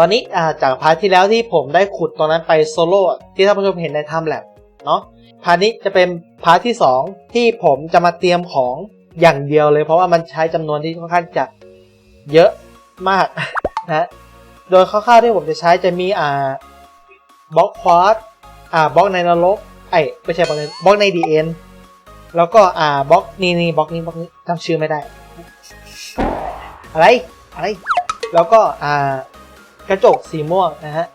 ตอนนี้จากพาร์ทที่แล้วที่ผมได้ขุดตรงนั้นไปโซโล่ที่ท่านผู้ชมเห็นในไทม์แลบเนาะพาร์ทนี้จะเป็นพาร์ทที่ 2 ที่ผมจะมาเตรียมของอย่างเดียวเลย เพราะว่ามันใช้จำนวนที่ค่อนข้างจะเยอะมากนะโดยคร่าวๆที่ผมจะใช้จะมีอ่าบล็อกควอตอ่าบล็อกในนรกไอ้ไม่ใช่บล็อกในบล็อกในดีเอ็นแล้วก็อ่าบล็อกนี่นี่บล็อกนี้บล็อกนี้จำชื่อไม่ได้ อะไรอะไรแล้วก็อ่า กระจกสีม่วงนะฮะ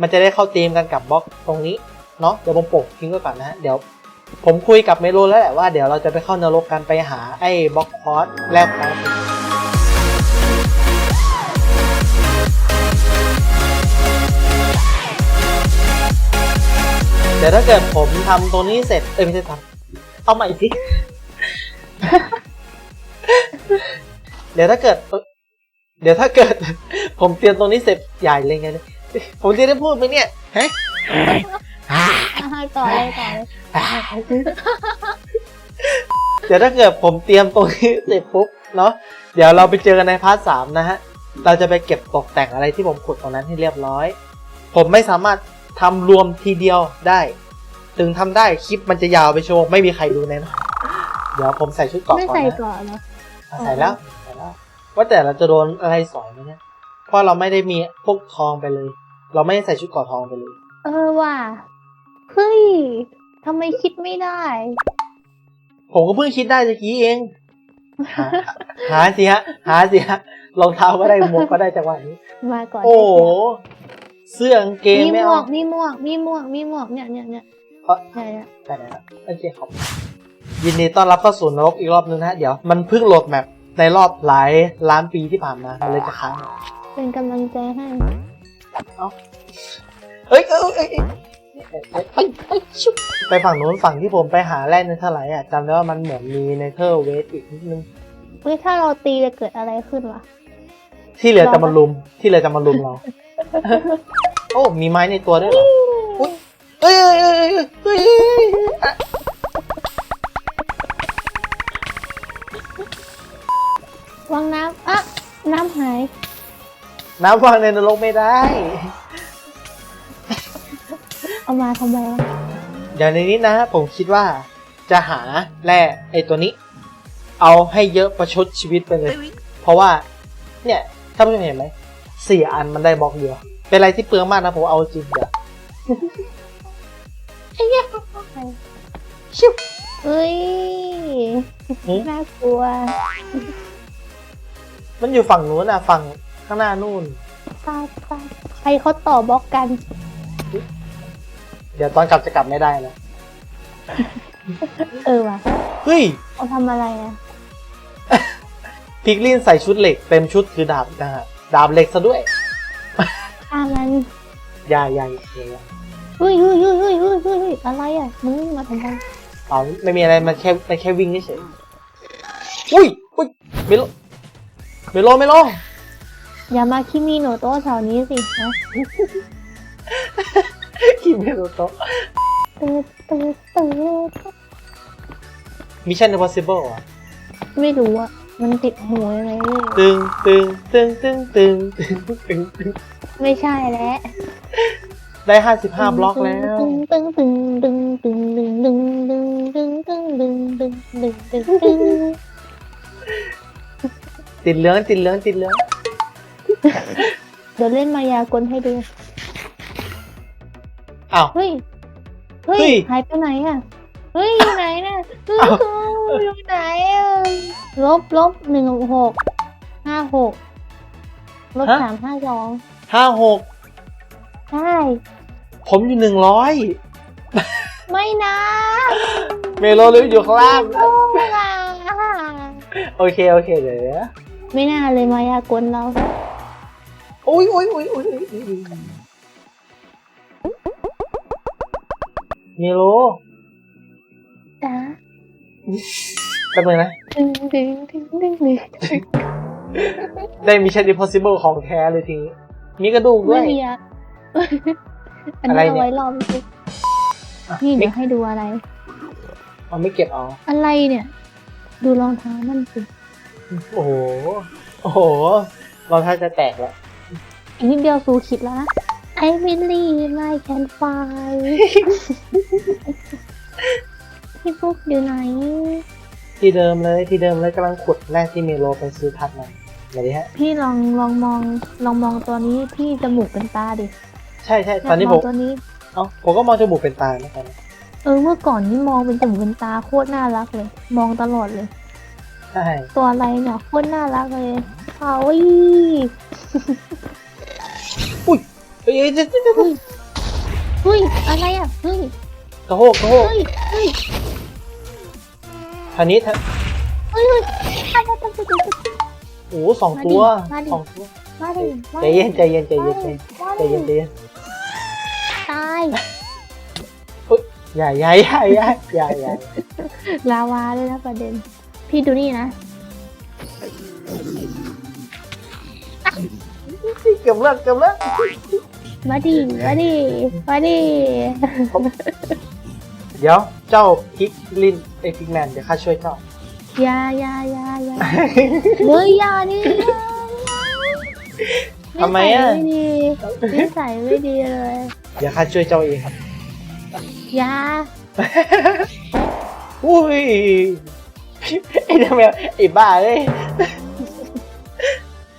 มันจะได้เข้าธีมกันกับบล็อกตรงนี้เนาะ เดี๋ยวผมโปกทิ้งไว้ก่อนนะฮะ เดี๋ยวผมคุยกับเมโลแล้วแหละว่าเดี๋ยวเราจะไปเข้านรกกันไปหาไอ้บล็อกคอร์สแลกคอร์สเดี๋ยวถ้าเกิดผมทำตรงนี้เสร็จ เอ้ยไม่ใช่ทำเอาใหม่อีกทีเดี๋ยวถ้าเกิด เดี๋ยวถ้าเกิด ผมเตรียมตรงนี้เสร็จใหญ่เลยไงเนี่ยผมจะได้พูดไหมเนี่ยฮะอะต่อเลยต่อเลยเดี๋ยวถ้าเกิดผมเตรียมตรงนี้เสร็จปุ๊บเนาะเดี๋ยวเราไปเจอกันในพาร์ทสามนะฮะ เราจะไปเก็บตกแต่งอะไรที่ผมขุดตรงนั้นให้เรียบร้อย ผมไม่สามารถทำรวมทีเดียวได้ ถึงทำได้คลิปมันจะยาวไปโชว์ไม่มีใครดูแน่นอนเดี๋ยวผมใส่ชุดเกราะไม่ก่อนใส่นะ ก่อนเนาะอะใส่แล้วใส่แล้ว ว่าแต่เราจะโดนอะไรสอยไหมเนี่ย เพราะเราไม่ได้มีพวกทองไปเลย เราไม่ได้ใส่ชุดเกราะทองไปเลย เออว่ะเฮ้ยทำไมคิดไม่ได้ ผมก็เพิ่งคิดได้ตะกี้เองหาหาสิฮะ หาสิฮะรองเท้าก็ได้หมวกก็ได้จังหวะนี้ มาก่อนโอ้โหเสื้อกางเกงมีหไม่มวเอากมีหมวกมีหมวกมีหมวกเนี่ยเนี่ยเนี่ยเอ้อใช่อะได้แล้วโอเคครับยินดีต้อนรับเข้าสู่นรกอีกรอบนึงนะฮะเดี๋ยวมันเพิ่งโหลดแมปในรอบหลายล้านปีที่ผ่านมามันเลยจะค้าง เป็นกำลังใจให้เอ้ยเอ้ยเอ้ยเอ้ยเอ้ยไปไปชุบไปฝั่งนู้นฝั่งที่ผมไปหาแร่เนเธอร์ไลท์อะจำได้ว่ามันเหมือนมีเนเธอร์เวสอีกนิดนึง เฮ้ยถ้าเราตีจะเกิดอะไรขึ้นวะ ที่เหลือจะมาลุม ที่เหลือจะมาลุมเรา โอ้ มีไม้ในตัวด้วยเหรออุ๊ยเอ้ยเอ้ยเอ้ยเอ้ยเอ้ยอะวางน้ำอะ น้ำหาย น้ำวางในนรกไม่ได้ เอามาทำไมวะเดี๋ยวในนี้นะ ผมคิดว่าจะหาแร่ไอตัวนี้ เอาให้เยอะประชดชีวิตไปเลย เพราะว่า เนี่ยถ้าไม่เห็นไหมสี่อันมันได้บล็อกเดียว เป็นอะไรที่เปลืองมากนะผมเอาจริงเดี๋ยวชิวเอ้ยหืมน่ากลัว มันอยู่ฝั่งนู้นอะฝั่ง ข้างหน้านู่น ตายตายใครเขาต่อบล็อกกัน เดี๋ยวตอนกลับจะกลับไม่ได้แล้วเออว่ะเฮ้ยเขาทำอะไรอะพิกลินใส่ชุดเหล็กเต็มชุดคือดาบนะฮะดาบเหล็กซะด้วยฆ่ามันอย่าอย่าอย่าอย่าเฮ้ยเฮ้ยเฮ้ยเฮ้ยเฮ้ยเฮ้ยอะไรอะมึงมาทำไมเอาไม่มีอะไรมันแค่มันแค่วิ่งเฉยๆอุ้ยอุ้ยเมโลเมโลเมโล อย่ามาคิมิโนโตะแถวนี้สินะคิเมโลโตตืดตืดตืดมิชชั่น impossible อะไม่รู้อะ มันติดหูยังไงไม่รู้ตึงตึงตึงตึงตึงตึงตึงตึงไม่ใช่แล้วได้ห้าสิบห้าบล็อกแล้วตึงตึงตึงตึงตึงตึงตึงตึงตึงตึงตึงตึงตึงตึงตึงติดเหลืองติดเหลืองติดเหลืองเดี๋ยวเล่นมายากลให้ดูอ้าว เฮ้ย เฮ้เฮ้ยย หายไปไหนอะ เฮ้ยอยู่ไหนน่ะเฮ้ยอ้าวอยู่ไหนอะลบลบหนึ่งหกห้าหกลบสามห้าสองห้าหกใช่ผมอยู่หนึ่งร้อยไม่นะเมโลเลยอยู่ข้างล่าง โอ้ล่ะโอเค โอเคเดี๋ยวนะไม่น่าเลยมายากลเรา อุ้ยอุ้ยอุ้ยอุ้ยอุ๊ยอุ๊ยเมโลจ้าแป๊บนึงนะ ดึงดึงดึงดึงดึงได้มิชชั่น impossible ของแท้เลยทีนี้ มีกระดูกด้วไม่ยมีอะอันอะไรนี้เนี่ยเอาไว้รอบสินี่เดี๋ยวให้ดูอะไรเอาไม่เก็บเอาอะไรเนี่ย ดูรองเท้ามันสิ โอ้โห โอ้โห รองเท้าจะแตกแล้ว อีกนิดเดียวซูคิดแล้วนะ I believe I can fly พี่ฟุกอยู่ไหน ที่เดิมเลยที่เดิมเลยกำลังขุดแรกที่เมโลไปซื้อพัดมาเดี๋ยวนี้ฮะ พี่ลองลองมองลองมองตัวนี้พี่จมูกเป็นตาดิใช่ใช่ยากตอนนี้มผองมตัวนี้ เอ้าผมก็มองจมูกเป็นตาเหมือนกันเออเมื่อก่อนนี่มองเป็นจมูกเป็นตาโคตรน่ารักเลย มองตลอดเลย ใช่ ตัวอะไรเนี่ยโคตรน่ารักเลยเอาอีเอ้ ยเจ๊เจ๊เจ๊เฮ้ยอะไรอะเฮ้ยกระโหกกระโหกเฮ้ยเฮ้ยทันนี้ทันเฮ้ยเฮ้ยอะไรกันโอ้โหสองตัวมาดิ สองตัวมาดิมาใจดิเย็นใจเย็นใจเย็นใจมาใจเย็นใจเย็นตายอย่าอย่าอย่าอย่าอย่าอย่าลาวาด้วยนะประเด็น พี่ดูนี่นะเกือบเลิกเกือบเลิก มาดิมาดิมาดิเดี๋ยวเจ้าพิกลินไอพิกแมนเดี๋ยวข้าช่วยเจ้าอยาอยาอยาอยาเฮ้ยอยานี่ทำไมอะนิสัยไม่ดีนิสัยไม่ดีเลย เดี๋ยวข้าช่วยเจ้าเองครับอยา อุ้ยไอ้เดมวไอ้บ้าเอ้ย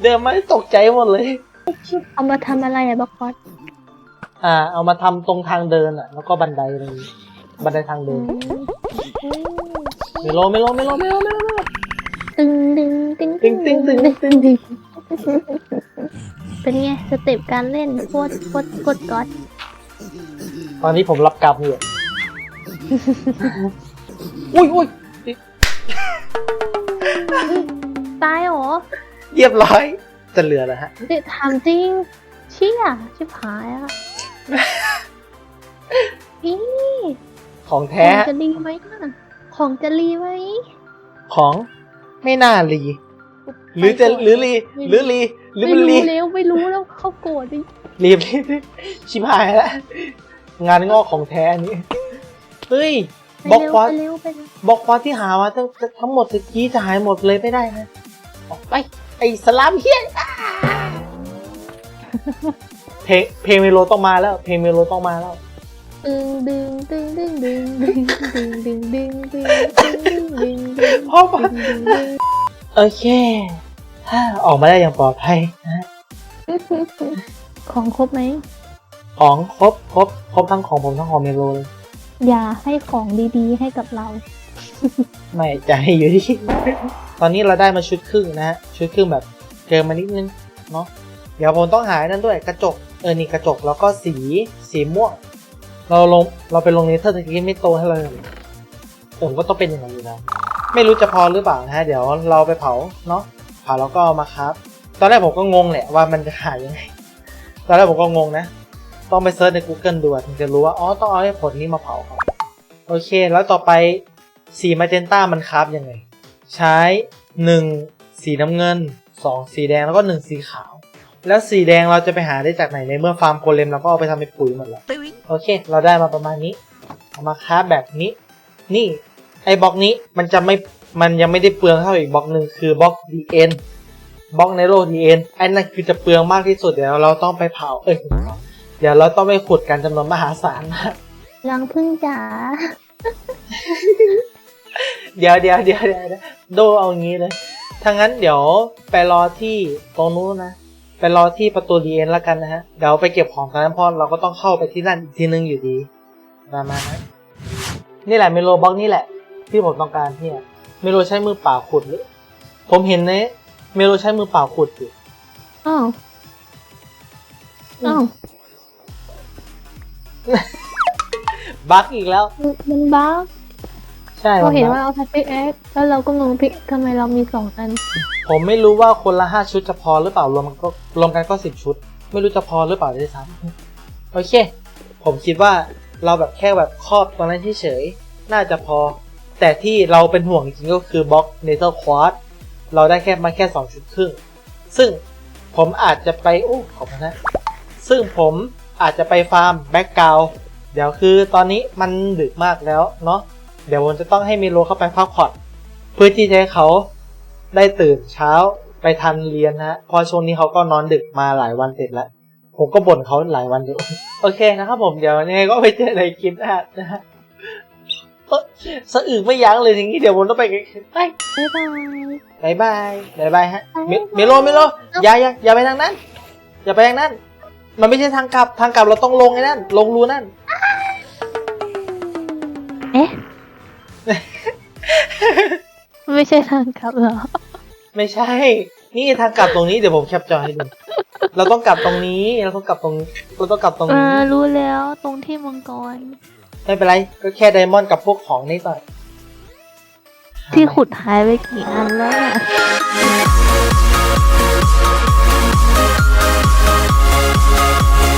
เดินมาตกใจหมดเลย เอามาทำอะไรอะบักคอสอ่า เอามาทำตรงทางเดินอะ แล้วก็บันไดอะไรอย่างงี้บันไดทางเดินไม่โลไม่โลไม่โลไม่โลไม่โลไม่โลตึงดึงตึงตึงตึงตึงตึงตึงเป็นไงสเต็ปการเล่นโคตรโคตรโคตรก๊อตตอนนี้ผมรับกรรมอยู่อุ้ยอุ้ยตายเหรอเรียบร้อย จะเหลือแล้วฮะเด็ดถามจริง เชี่ยชิบหายอะพี่ของขแท้ องจะรีไหมน่ะของจะรีไหม ของไม่น่ารีหรือจะหรือรีหรือรีหรือไม่มันรู้รีแล้วไม่รู้แล้วเขาโกรธดิรีบรีบรีบชิบหายแล้วงานงอกของแท้อันนี้เฮ้ยไปบอกเร็วว่าไปเร็วไปเร็วบอกว่าที่หามาทั้งทั้งหมดตะกี้จะหายหมดเลยไม่ได้นะออกไป ไอ้สลามเฮียอ่าเพลงเพลงเมโลต้องมาแล้ว เพลงเมโลต้องมาแล้วตึงดึงตึงดึงดึงดึงดึงดึงดึงดึงดึงดึงดึงดึงพ่อปะโอเคถ้าออกมาได้อย่างปลอดภัยนะฮะของครบไหม ของครบครบครบทั้งของผมทั้งของเมโลเลย อย่าให้ของดีๆให้กับเรา ไม่จะให้อยู่ที่ ตอนนี้เราได้มาชุดครึ่งนะฮะชุดครึ่งแบบเกินมานิดนึงเนาะเดี๋ยวผมต้องหานั่นด้วยกระจกเออนี่กระจกแล้วก็สีสีม่วงเราลงเราไปลงเนเธอร์ตะกี้ไม่โตให้เลยผมก็ต้องเป็นอย่างนั้นอยู่แล้วไม่รู้จะพอหรือเปล่านะฮะเดี๋ยวเราไปเผาเนาะเผาแล้วก็มาครับ ตอนแรกผมก็งงแหละว่ามันจะหายยังไงตอนแรกผมก็งงนะ ต้องไปเซิร์ชใน Google ดูถึงจะรู้ว่าอ๋อต้องเอาไอ้ผลนี้มาเผาครับโอเค แล้วต่อไปสีมาเจนต้ามันคราฟยังไง ใช้ 1 สีน้ำเงิน 2 สีแดงแล้วก็ 1 สีขาว แล้วสีแดงเราจะไปหาได้จากไหนในเมื่อฟาร์มโกเลมเราก็เอาไปทำเป็นปุ๋ยหมดแล้วโอเค เราได้มาประมาณนี้เอามาคราฟแบบนี้ นี่ไอ้บล็อกนี้มันจะไม่มันยังไม่ได้เปลืองเท่าอีกบล็อกหนึ่งคือบล็อก DN บล็อกในโล DN ไอ้นั่นคือจะเปลืองมากที่สุดเดี๋ยวเราต้องไปเผาเอ้ยเดี๋ยวเราต้องไปขุดกันจำนวนมหาศาลมากรังพึ่งจ๋า เดี๋ยวเดี๋ยวเดี๋ยวเดี๋ยวเดี๋ยวโดเอางี้เลยถ้างั้นเดี๋ยวไปรอที่ตรงนู้นนะไปรอที่ประตูดีเอ็นแล้วกันนะฮะ เดี๋ยวไปเก็บของกันนะเพราะเราก็ต้องเข้าไปที่นั่นอีกทีนึงอยู่ดี ประมาณนั้นนี่แหละเมโลบล็อกนี่แหละ ที่ผมต้องการที่เมโลใช้มือเปล่าขุดหรือผมเห็นในเมโลใช้มือเปล่าขุดอยู่อ้าวอ้าวบั๊กอีกแล้ว มันบ้า ใช่เราเห็นมันบั๊กว่าเอาแพทพิกแอคแล้วเราก็งงพิกทำไมเรามีสองอัน ผมไม่รู้ว่าคนละห้าชุดจะพอหรือเปล่ารวมมันก็รวมกันก็สิบชุด ไม่รู้จะพอหรือเปล่าด้วยซ้ำโอเค ผมคิดว่าเราแบบแค่แบบครอบตรงนั้นเฉยๆน่าจะพอ แต่ที่เราเป็นห่วงจริงๆก็คือบล็อกเนเธอร์ควอตเราได้แค่มาแค่สองชุดครึ่ง ซึ่งผมอาจจะไปโอ้ขอบคุณนะ ซึ่งผมอาจจะไปฟาร์มแบ็กกราวเดี๋ยวคือตอนนี้มันดึกมากแล้วเนาะ เดี๋ยวผมจะต้องให้มิโลเข้าไปพักผ่อนเพื่อที่จะให้เขาได้ตื่นเช้าไปทันเรียนนะฮะเพราะช่วงนี้เขาก็นอนดึกมาหลายวันติดแล้วผมก็บ่นเขาหลายวันอยู่โอเคนะครับผมเดี๋ยวยังไงก็ไปเจอในคลิปหน้านะฮะเอ้อสะอึกไม่ยั้งเลยอย่างนี้เดี๋ยวผมต้องไปไปบ๊ายบายบายบายบายบายฮะเมบ๊ายบายเมโลเมโลอย่าอย่าอย่าไปทางนั้น อย่าไปทางนั้น มันไม่ใช่ทางกลับทางกลับเราต้องลงไอ้นั่นลงรูนั่น ไม่ใช่ทางกลับหรอ ไม่ใช่ นี่ทางกลับตรงนี้เดี๋ยวผมแคปจอให้ดู เราต้องกลับตรงนี้ เราต้องกลับตรงเราต้องกลับตรงนี้รู้แล้วตรงที่มังกร ไม่เป็นไร ก็แค่ไดมอนด์กับพวกของนี่ต่อที่ขุดหายไปกี่อันแล้วเ